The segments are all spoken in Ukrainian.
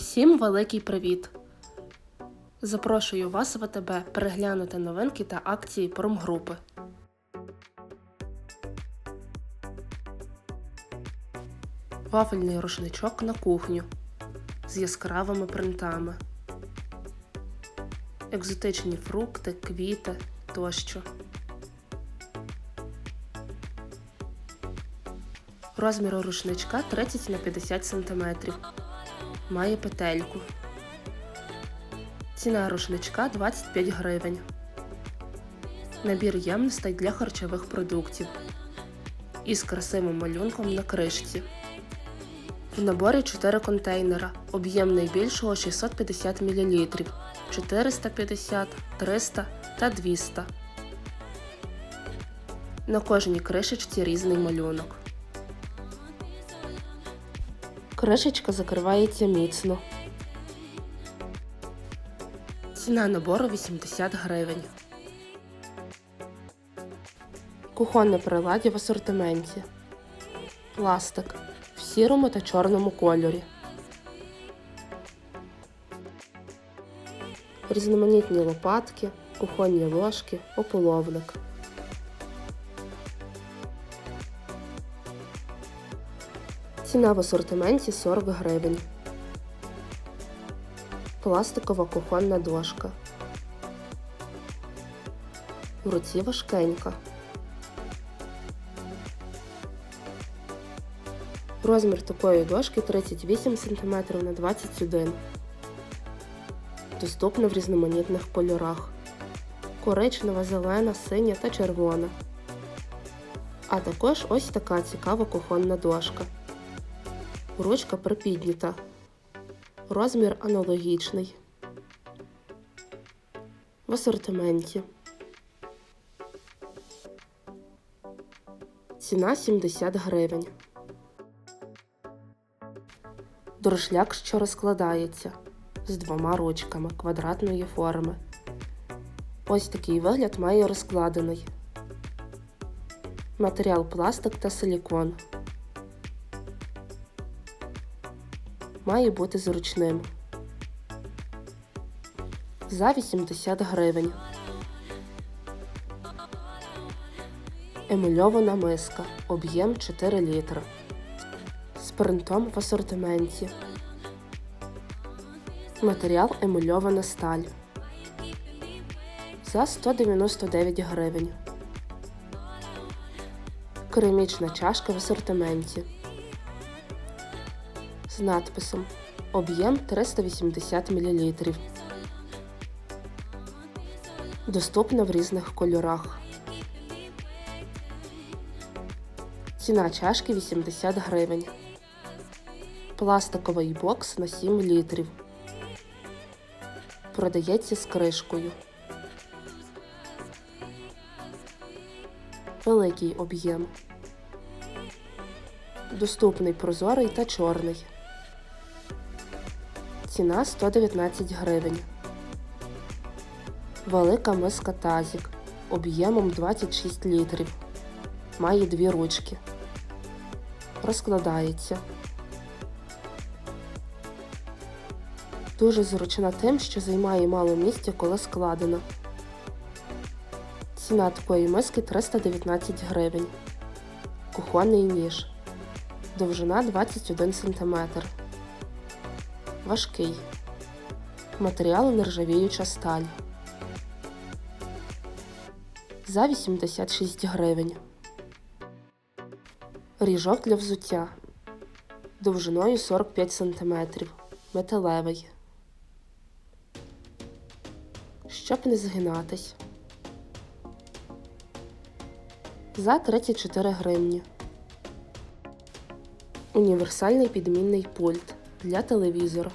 Всім великий привіт! Запрошую вас в АТБ переглянути новинки та акції промгрупи. Вафельний рушничок на кухню з яскравими принтами. Екзотичні фрукти, квіти тощо. Розмір рушничка 30 на 50 см. Має петельку. Ціна рушничка 25 гривень. Набір ємностей для харчових продуктів. Із красивим малюнком на кришці. В наборі 4 контейнера. Об'єм найбільшого 650 мл, 450, 300 та 200. На кожній кришечці різний малюнок. Кришечка закривається міцно. Ціна набору 80 гривень. Кухонне приладдя в асортименті. Пластик в сірому та чорному кольорі. Різноманітні лопатки, кухонні ложки, ополовник. Ціна в асортименті 40 гривень. Пластикова кухонна дошка. В руці важкенька. Розмір такої дошки 38 см на 21 Доступна в різноманітних кольорах. Коричнева, зелена, синя та червона. А також ось така цікава кухонна дошка. Ручка припіднята. Розмір аналогічний. В асортименті. Ціна 70 гривень. Дорожляк, що розкладається з двома ручками квадратної форми. Ось такий вигляд має розкладений. Матеріал пластик та силікон. Має бути зручним. За 80 гривень. Емульована миска. Об'єм 4 літра. З принтом в асортименті. Матеріал емульована сталь. За 199 гривень. Керамічна чашка в асортименті. Надписом Об'єм 380 мл. Доступна в різних кольорах. Ціна чашки 80 гривень. Пластиковий бокс на 7 літрів. Продається з кришкою. Великий об'єм. Доступний прозорий та чорний. Ціна 119 гривень. Велика миска тазік об'ємом 26 літрів. Має дві ручки. Розкладається. Дуже зручна тим, що займає мало місця, коли складена. Ціна такої миски 319 гривень. Кухонний ніж. Довжина 21 см. Важкий. Матеріал нержавіюча сталь. За 86 гривень. Ріжок для взуття. Довжиною 45 см. Металевий. Щоб не згинатись. За 34 гривні. Універсальний підмінний пульт для телевізора.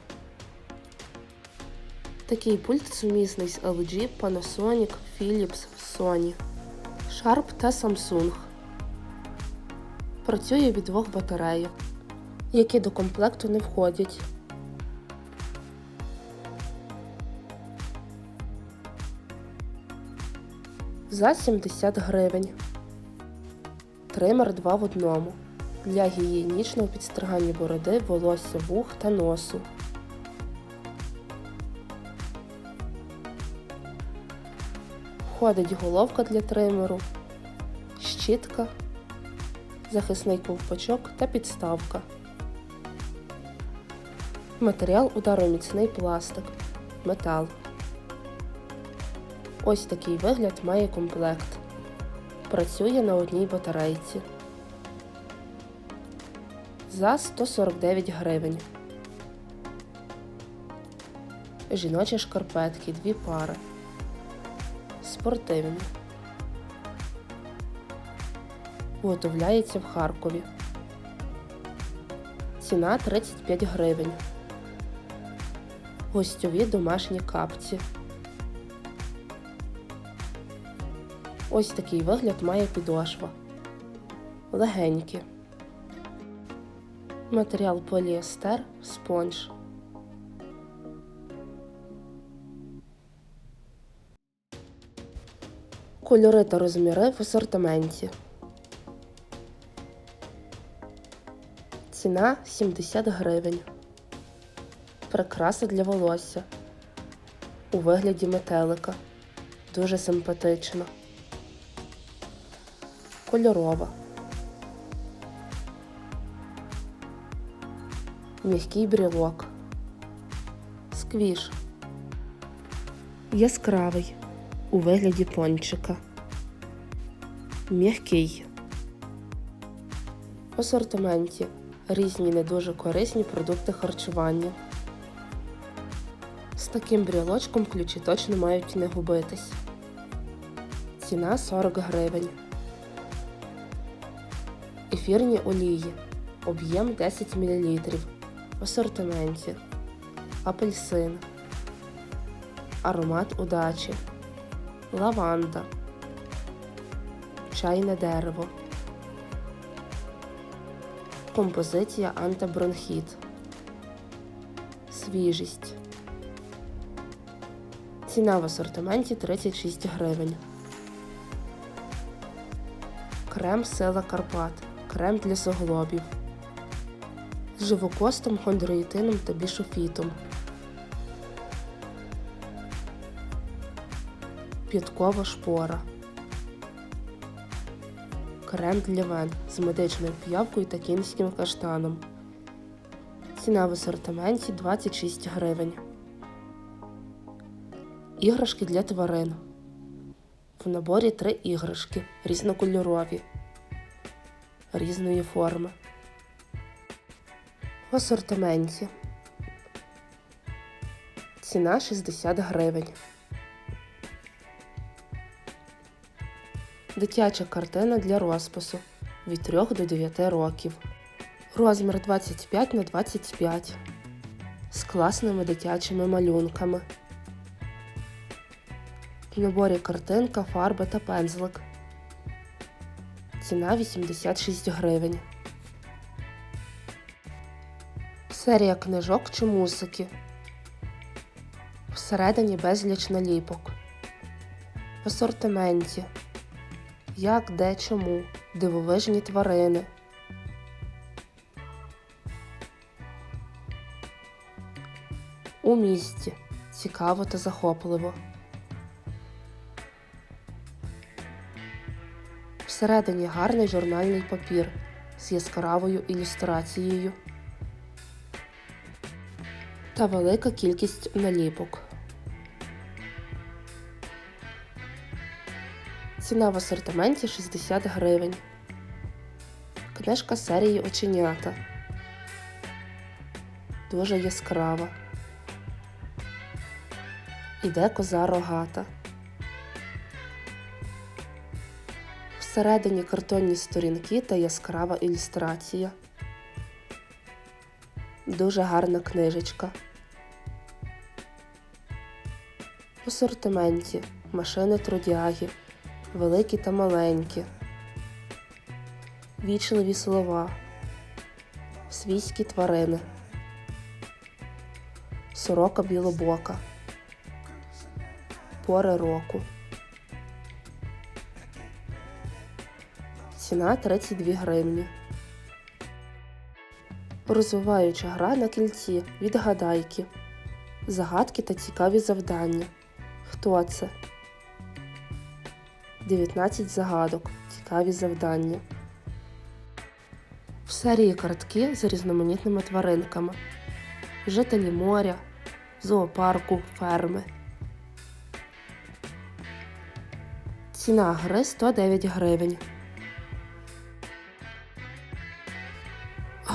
Такий пульт сумісний з LG, Panasonic, Philips, Sony, Sharp та Samsung. Працює від двох батарейок, які до комплекту не входять. За 70 гривень. Тример 2 в одному для гігієнічного підстригання бороди, волосся вух та носу. Входить головка для тримеру, щітка, захисний ковпачок та підставка. Матеріал удароміцний пластик, метал. Ось такий вигляд має комплект. Працює на одній батарейці. За 149 гривень. Жіночі шкарпетки, дві пари. Спортивні. Виготовляється в Харкові. Ціна 35 гривень. Гостьові домашні капці. Ось такий вигляд має підошва. Легенькі. Матеріал поліестер, спонж. Кольори та розміри в асортименті. Ціна 70 гривень. Прикраса для волосся. У вигляді метелика. Дуже симпатично. Кольорова. М'який брілок. Сквіш. Яскравий. У вигляді пончика. М'який. В асортименті різні не дуже корисні продукти харчування. З таким брілочком ключі точно мають не губитись. Ціна 40 гривень. Ефірні олії. Об'єм 10 мл. В асортименті. Апельсин. Аромат удачі. Лаванда. Чайне дерево. Композиція антибронхіт. Свіжість. Ціна в асортименті 36 гривень. Крем Сила Карпат. Крем для суглобів. З живокостом, хондроїтином та бішофітом. Підкова шпора. Крем для вен з медичною п'явкою та кінським каштаном. Ціна в асортименті 26 гривень. Іграшки для тварин. В наборі три іграшки різнокольорові, різної форми. В асортименті. Ціна 60 гривень. Дитяча картина для розпису від 3 до 9 років. Розмір 25 на 25 з класними дитячими малюнками. В наборі картинка, фарби та пензлик. Ціна 86 гривень. Серія книжок чи мусики. Всередині безліч наліпок. В асортименті. Як, де, чому. Дивовижні тварини. У місті. Цікаво та захопливо. Всередині гарний журнальний папір з яскравою ілюстрацією та велика кількість наліпок. Ціна в асортименті 60 гривень. Книжка серії оченята. Дуже яскрава. Іде коза рогата. Всередині картонні сторінки та яскрава ілюстрація. Дуже гарна книжечка. В асортименті машини трудяги, великі та маленькі, вічливі слова, свійські тварини, сорока білобока, пори року. Ціна 32 гривні. Розвиваюча гра на кільці Відгадайки. Загадки та цікаві завдання. Хто це? 19 загадок. Цікаві завдання. В серії картки з різноманітними тваринками. Жителі моря, зоопарку, ферми. Ціна гри 109 гривень.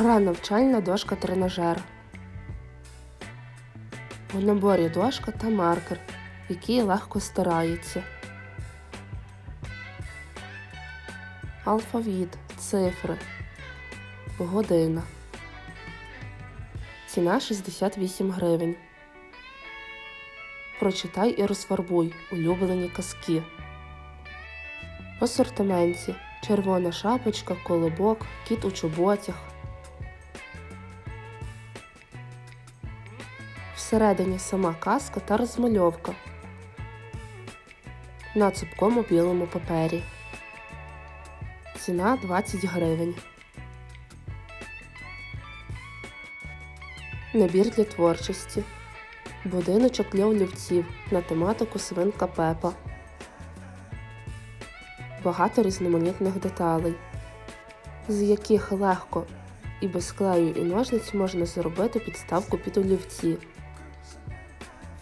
Гра навчальна дошка тренажер. У наборі дошка та маркер, який легко стирається. Алфавіт, цифри, година. Ціна 68 гривень. Прочитай і розфарбуй улюблені казки. В асортименті червона шапочка, колобок, кіт у чоботях. Всередині сама казка та розмальовка на цупкому білому папері. Ціна 20 гривень. Набір для творчості. Будиночок для олівців на тематику свинка Пепа. Багато різноманітних деталей, з яких легко і без клею і ножниць можна зробити підставку під олівці.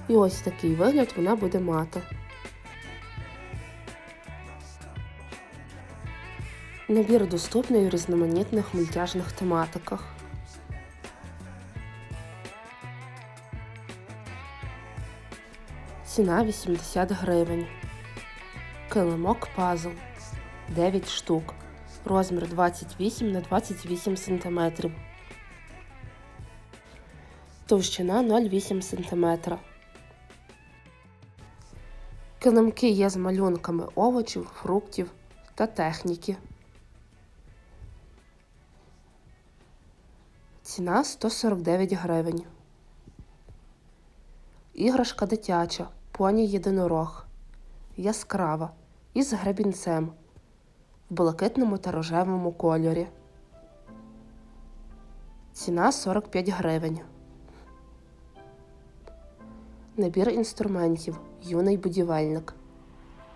І ось такий вигляд вона буде мати. Набір доступний у різноманітних мультяжних тематиках. Ціна 80 гривень. Килимок пазл 9 штук. Розмір 28 на 28 см. Товщина 0,8 см. Килимки є з малюнками овочів, фруктів та техніки. Ціна 149 гривень. Іграшка дитяча, поні єдинорог. Яскрава із гребінцем в блакитному та рожевому кольорі. Ціна 45 гривень. Набір інструментів. Юний будівельник.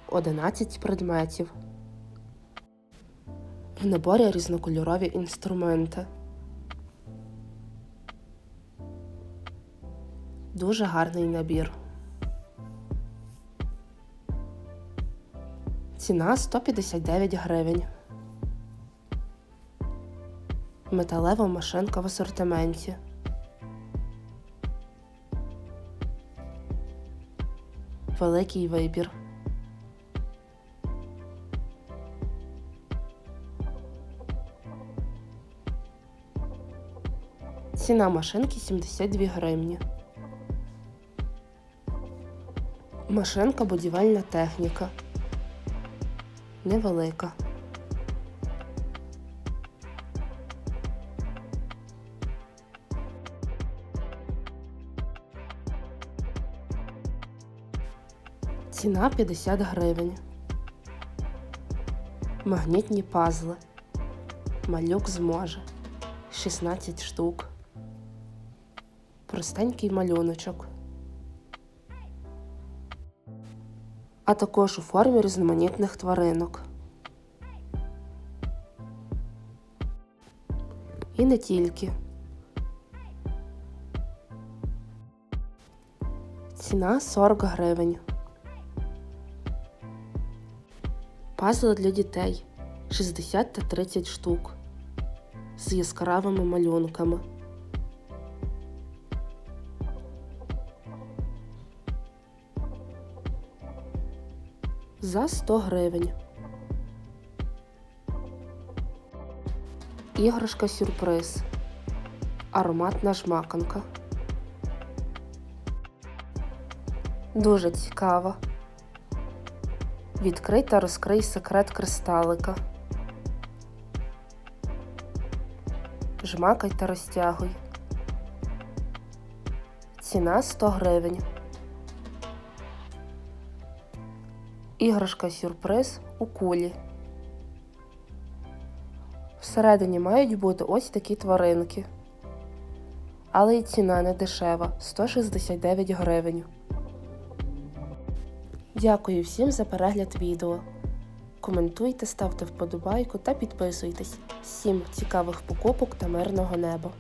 11 предметів. В наборі різнокольорові інструменти. Дуже гарний набір. Ціна 159 гривень. Металева машинка в асортименті. Великий вибір. Ціна машинки 72 гривні. Машинка будівельна техніка. Невелика. Ціна 50 гривень. Магнітні пазли. Малюк зможе. 16 штук. Простенький малюночок. а також у формі різноманітних тваринок. І не тільки. Ціна 40 гривень. Пазли для дітей 60 та 30 штук з яскравими малюнками. за 100 гривень. Іграшка сюрприз. Ароматна жмаканка. Дуже цікава. Відкрий та розкрий секрет кристалика. Жмакай та розтягуй. Ціна 100 гривень. Іграшка сюрприз у кулі. Всередині мають бути ось такі тваринки. Але і ціна не дешева 169 гривень. Дякую всім за перегляд відео. коментуйте, ставте вподобайку та підписуйтесь. Всім цікавих покупок та мирного неба!